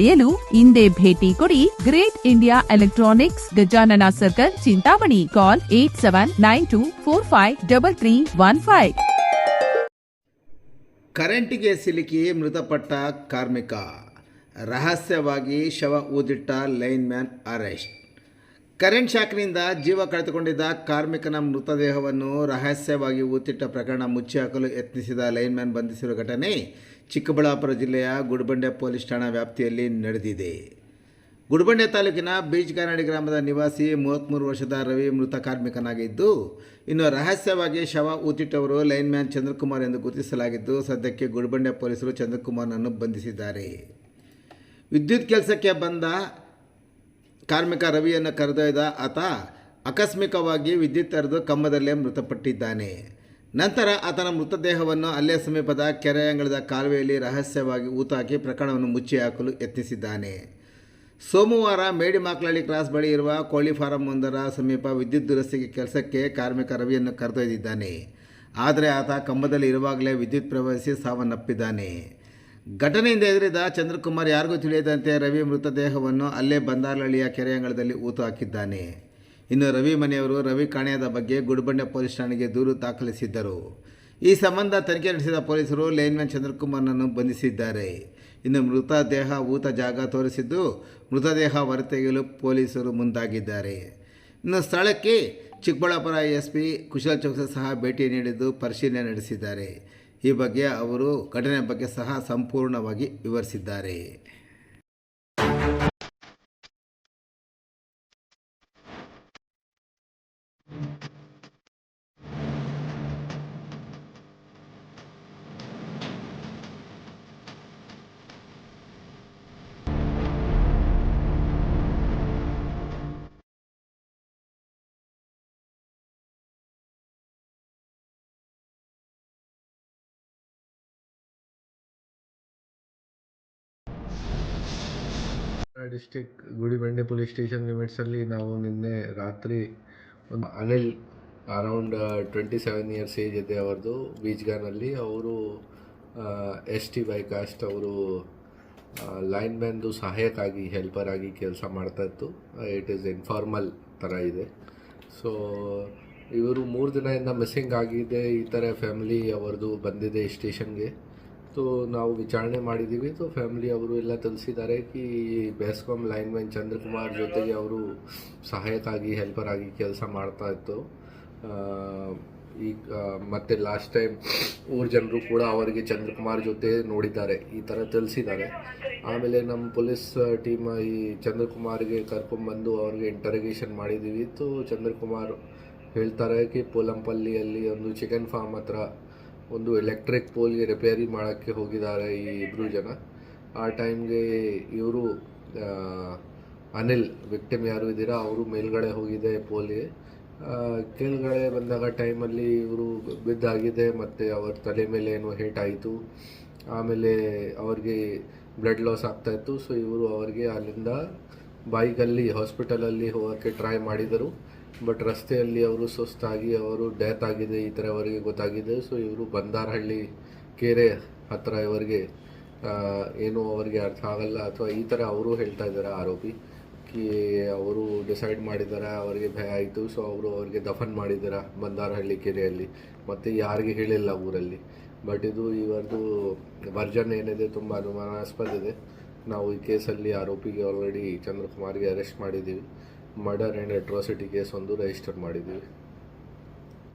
ಇಂದೇ ಭೇಟಿ ಕೊಡಿ great India electronics Gajanana circle, Chintamani. Call eight seven, nine two four five, double three, one five. ಕರೆಂಟಿಗೆ ಸಿಲುಕಿ ಮೃತಪಟ್ಟ ಕಾರ್ಮಿಕ. ರಹಸ್ಯವಾಗಿ ಶವ ಊದಿಟ್ಟ ಲೈನ್ಮ್ಯಾನ್ ಅರೆಸ್ಟ್. ಕರೆಂಟ್ ಶಾಕ್ನಿಂದ ಜೀವ ಕಳೆದುಕೊಂಡಿದ್ದ ಕಾರ್ಮಿಕನ ಮೃತದೇಹವನ್ನು ರಹಸ್ಯವಾಗಿ ಊತಿಟ್ಟ ಪ್ರಕರಣ ಮುಚ್ಚಿ ಹಾಕಲು ಯತ್ನಿಸಿದ ಲೈನ್ಮ್ಯಾನ್ ಬಂಧಿಸಿರುವ ಘಟನೆ ಚಿಕ್ಕಬಳ್ಳಾಪುರ ಜಿಲ್ಲೆಯ ಗುಡ್ಬಂಡೆ ಪೊಲೀಸ್ ಠಾಣಾ ವ್ಯಾಪ್ತಿಯಲ್ಲಿ ನಡೆದಿದೆ. ಗುಡ್ಬಂಡೆ ತಾಲೂಕಿನ ಬೀಜ್ಗಾನಡಿ ಗ್ರಾಮದ ನಿವಾಸಿ ಮೂವತ್ತ್ಮೂರು ವರ್ಷದ ರವಿ ಮೃತ ಕಾರ್ಮಿಕನಾಗಿದ್ದು, ಇನ್ನು ರಹಸ್ಯವಾಗಿ ಶವ ಊತಿಟ್ಟವರು ಲೈನ್ಮ್ಯಾನ್ ಚಂದ್ರಕುಮಾರ್ ಎಂದು ಗುರುತಿಸಲಾಗಿದ್ದು, ಸದ್ಯಕ್ಕೆ ಗುಡ್ಬಂಡೆ ಪೊಲೀಸರು ಚಂದ್ರಕುಮಾರ್ನನ್ನು ಬಂಧಿಸಿದ್ದಾರೆ. ವಿದ್ಯುತ್ ಕೆಲಸಕ್ಕೆ ಬಂದ ಕಾರ್ಮಿಕ ರವಿಯನ್ನು ಕರೆದೊಯ್ದ ಆತ ಆಕಸ್ಮಿಕವಾಗಿ ವಿದ್ಯುತ್ ತೆರೆದು ಕಂಬದಲ್ಲೇ ಮೃತಪಟ್ಟಿದ್ದಾನೆ. ನಂತರ ಆತನ ಮೃತದೇಹವನ್ನು ಅಲ್ಲೇ ಸಮೀಪದ ಕೆರೆ ಅಂಗಳದ ಕಾಲುವೆಯಲ್ಲಿ ರಹಸ್ಯವಾಗಿ ಊತಾಕಿ ಪ್ರಕರಣವನ್ನು ಮುಚ್ಚಿ ಹಾಕಲು ಯತ್ನಿಸಿದ್ದಾನೆ. ಸೋಮವಾರ ಮೇಡಿಮಾಕ್ಲಹಳ್ಳಿ ಕ್ರಾಸ್ ಬಳಿ ಇರುವ ಕೋಳಿ ಫಾರಂ ಒಂದರ ಸಮೀಪ ವಿದ್ಯುತ್ ದುರಸ್ತಿಗೆ ಕೆಲಸಕ್ಕೆ ಕಾರ್ಮಿಕ ರವಿಯನ್ನು ಕರೆದೊಯ್ದಿದ್ದಾನೆ. ಆದರೆ ಆತ ಕಂಬದಲ್ಲಿ ಇರುವಾಗಲೇ ವಿದ್ಯುತ್ ಪ್ರವಹಿಸಿ ಸಾವನ್ನಪ್ಪಿದ್ದಾನೆ. ಘಟನೆಯಿಂದ ಎದುರಿದ ಚಂದ್ರಕುಮಾರ್ ಯಾರಿಗೂ ತಿಳಿಯದಂತೆ ರವಿ ಮೃತದೇಹವನ್ನು ಅಲ್ಲೇ ಬಂದಾರಳ್ಳಿಯ ಕೆರೆ ಅಂಗಳದಲ್ಲಿ ಊತು ಹಾಕಿದ್ದಾನೆ. ಇನ್ನು ರವಿ ಮನೆಯವರು ರವಿ ಕಾಣೆಯಾದ ಬಗ್ಗೆ ಗುಡಿಬಂಡೆ ಪೊಲೀಸ್ ಠಾಣೆಗೆ ದೂರು ದಾಖಲಿಸಿದ್ದರು. ಈ ಸಂಬಂಧ ತನಿಖೆ ನಡೆಸಿದ ಪೊಲೀಸರು ಲೈನ್ಮನ್ ಚಂದ್ರಕುಮಾರ್ನನ್ನು ಬಂಧಿಸಿದ್ದಾರೆ. ಇನ್ನು ಮೃತದೇಹ, ಊತ ಜಾಗ ತೋರಿಸಿದ್ದು ಮೃತದೇಹ ಹೊರತೆಗೆಯಲು ಪೊಲೀಸರು ಮುಂದಾಗಿದ್ದಾರೆ. ಇನ್ನು ಸ್ಥಳಕ್ಕೆ ಚಿಕ್ಕಬಳ್ಳಾಪುರ ಎಸ್ ಪಿ ಕುಶಲ್ ಚೌಕ್ಸ ಸಹ ಭೇಟಿ ನೀಡಿದ್ದು ಪರಿಶೀಲನೆ ನಡೆಸಿದ್ದಾರೆ. ಈ ಬಗ್ಗೆ ಅವರು ಘಟನೆ ಬಗ್ಗೆ ಸಹ ಸಂಪೂರ್ಣವಾಗಿ ವಿವರಿಸಿದ್ದಾರೆ. ಡಿಸ್ಟಿಕ್ ಗುಡಿಬಂಡೆ ಪೊಲೀಸ್ ಸ್ಟೇಷನ್ ಲಿಮಿಟ್ಸಲ್ಲಿ ನಾವು ನಿನ್ನೆ ರಾತ್ರಿ ಒಂದು Anil around twenty seven years age ಇದೆ ಅವ್ರದ್ದು ಬೀಚ್ಗಾನಲ್ಲಿ ಅವರು ಎಸ್ ಟಿ ಬೈ ಕಾಸ್ಟ್ ಅವರು ಲೈನ್ ಮ್ಯಾನ್ದು ಸಹಾಯಕ್ಕಾಗಿ ಹೆಲ್ಪರ್ ಆಗಿ ಕೆಲಸ ಮಾಡ್ತಾ ಇತ್ತು. ಇಟ್ ಈಸ್ ಇನ್ಫಾರ್ಮಲ್ ಥರ ಇದೆ. ಸೊ, ಇವರು ಮೂರು ದಿನದಿಂದ ಮಿಸ್ಸಿಂಗ್ ಆಗಿದೆ. ಈ ಥರ ಫ್ಯಾಮಿಲಿ ಅವರದು ಬಂದಿದೆ ಸ್ಟೇಷನ್ಗೆ. ಸೊ ನಾವು ವಿಚಾರಣೆ ಮಾಡಿದ್ದೀವಿ. ಸೊ ಫ್ಯಾಮಿಲಿ ಅವರು ಎಲ್ಲ ತಿಳಿಸಿದ್ದಾರೆ ಕಿ ಬೆಸ್ಕಾಮ್ ಲೈನ್ ಮ್ಯಾನ್ ಚಂದ್ರಕುಮಾರ್ ಜೊತೆಗೆ ಅವರು ಸಹಾಯಕ್ಕಾಗಿ ಹೆಲ್ಪರ್ ಆಗಿ ಕೆಲಸ ಮಾಡ್ತಾ ಇತ್ತು. ಈಗ ಮತ್ತೆ ಲಾಸ್ಟ್ ಟೈಮ್ ಊರ ಜನರು ಕೂಡ ಅವರಿಗೆ ಚಂದ್ರಕುಮಾರ್ ಜೊತೆ ನೋಡಿದ್ದಾರೆ. ಈ ಥರ ತಿಳಿಸಿದ್ದಾರೆ. ಆಮೇಲೆ ನಮ್ಮ ಪೊಲೀಸ್ ಟೀಮ್ ಈ ಚಂದ್ರಕುಮಾರ್ಗೆ ಕರ್ಕೊಂಡ್ಬಂದು ಅವ್ರಿಗೆ ಇಂಟರಗೇಷನ್ ಮಾಡಿದ್ದೀವಿ. ಸೊ ಚಂದ್ರಕುಮಾರ್ ಹೇಳ್ತಾರೆ ಕಿ, ಪೋಲಂಪಲ್ಲಿಯಲ್ಲಿ ಒಂದು ಚಿಕನ್ ಫಾರ್ಮ್ ಹತ್ರ ಒಂದು ಎಲೆಕ್ಟ್ರಿಕ್ ಪೋಲ್ಗೆ ರಿಪೇರಿ ಮಾಡೋಕ್ಕೆ ಹೋಗಿದ್ದಾರೆ ಈ ಇಬ್ಬರು ಜನ. ಆ ಟೈಮ್ಗೆ ಇವರು ಅನಿಲ್ ವಿಕ್ಟಿಮ್ ಯಾರು ಇದ್ದೀರಾ, ಅವರು ಮೇಲ್ಗಡೆ ಹೋಗಿದೆ ಪೋಲ್ಗೆ ಕೆಳಗಡೆ ಬಂದಾಗ ಟೈಮಲ್ಲಿ ಇವರು ಬಿದ್ದಾಗಿದೆ, ಮತ್ತು ಅವ್ರ ತಲೆ ಮೇಲೆ ಏನೋ ಹೇಟ್ ಆಯಿತು. ಆಮೇಲೆ ಅವ್ರಿಗೆ ಬ್ಲಡ್ ಲಾಸ್ ಆಗ್ತಾ ಇತ್ತು. ಸೊ ಇವರು ಅವ್ರಿಗೆ ಅಲ್ಲಿಂದ ಬೈಕಲ್ಲಿ ಹಾಸ್ಪಿಟಲಲ್ಲಿ ಹೋಗೋಕ್ಕೆ ಟ್ರೈ ಮಾಡಿದರು. ಬಟ್ ರಸ್ತೆಯಲ್ಲಿ ಅವರು ಸುಸ್ತಾಗಿ, ಅವರು ಡೆತ್ ಆಗಿದೆ, ಈ ಥರ ಅವರಿಗೆ ಗೊತ್ತಾಗಿದೆ. ಸೊ ಇವರು ಬಂದಾರಹಳ್ಳಿ ಕೆರೆ ಹತ್ತಿರ ಇವರಿಗೆ ಏನೂ ಅವರಿಗೆ ಅರ್ಥ ಆಗಲ್ಲ. ಅಥವಾ ಈ ಥರ ಅವರು ಹೇಳ್ತಾ ಇದ್ದಾರೆ ಆರೋಪಿ. ಕಿ, ಅವರು ಡಿಸೈಡ್ ಮಾಡಿದ್ದಾರೆ, ಅವರಿಗೆ ಭಯ ಆಯಿತು. ಸೊ ಅವರು ಅವರಿಗೆ ದಫನ್ ಮಾಡಿದ್ದಾರೆ ಬಂದಾರಹಳ್ಳಿ ಕೆರೆಯಲ್ಲಿ. ಮತ್ತು ಯಾರಿಗೆ ಹೇಳಿಲ್ಲ ಊರಲ್ಲಿ. ಬಟ್ ಇದು ಇವರದು ವರ್ಜನ್ ಏನಿದೆ ತುಂಬ ಅನುಮಾನಾಸ್ಪದ ಇದೆ. ನಾವು ಈ ಕೇಸಲ್ಲಿ ಆರೋಪಿಗೆ ಆಲ್ರೆಡಿ ಚಂದ್ರಕುಮಾರ್ಗೆ ಅರೆಸ್ಟ್ ಮಾಡಿದ್ದೀವಿ. ಮರ್ಡರ್ ಆ್ಯಂಡ್ ಅಟ್ರಾಸಿಟಿ ಕೇಸ್ ಒಂದು ರಿಜಿಸ್ಟರ್ ಮಾಡಿದ್ದೀವಿ.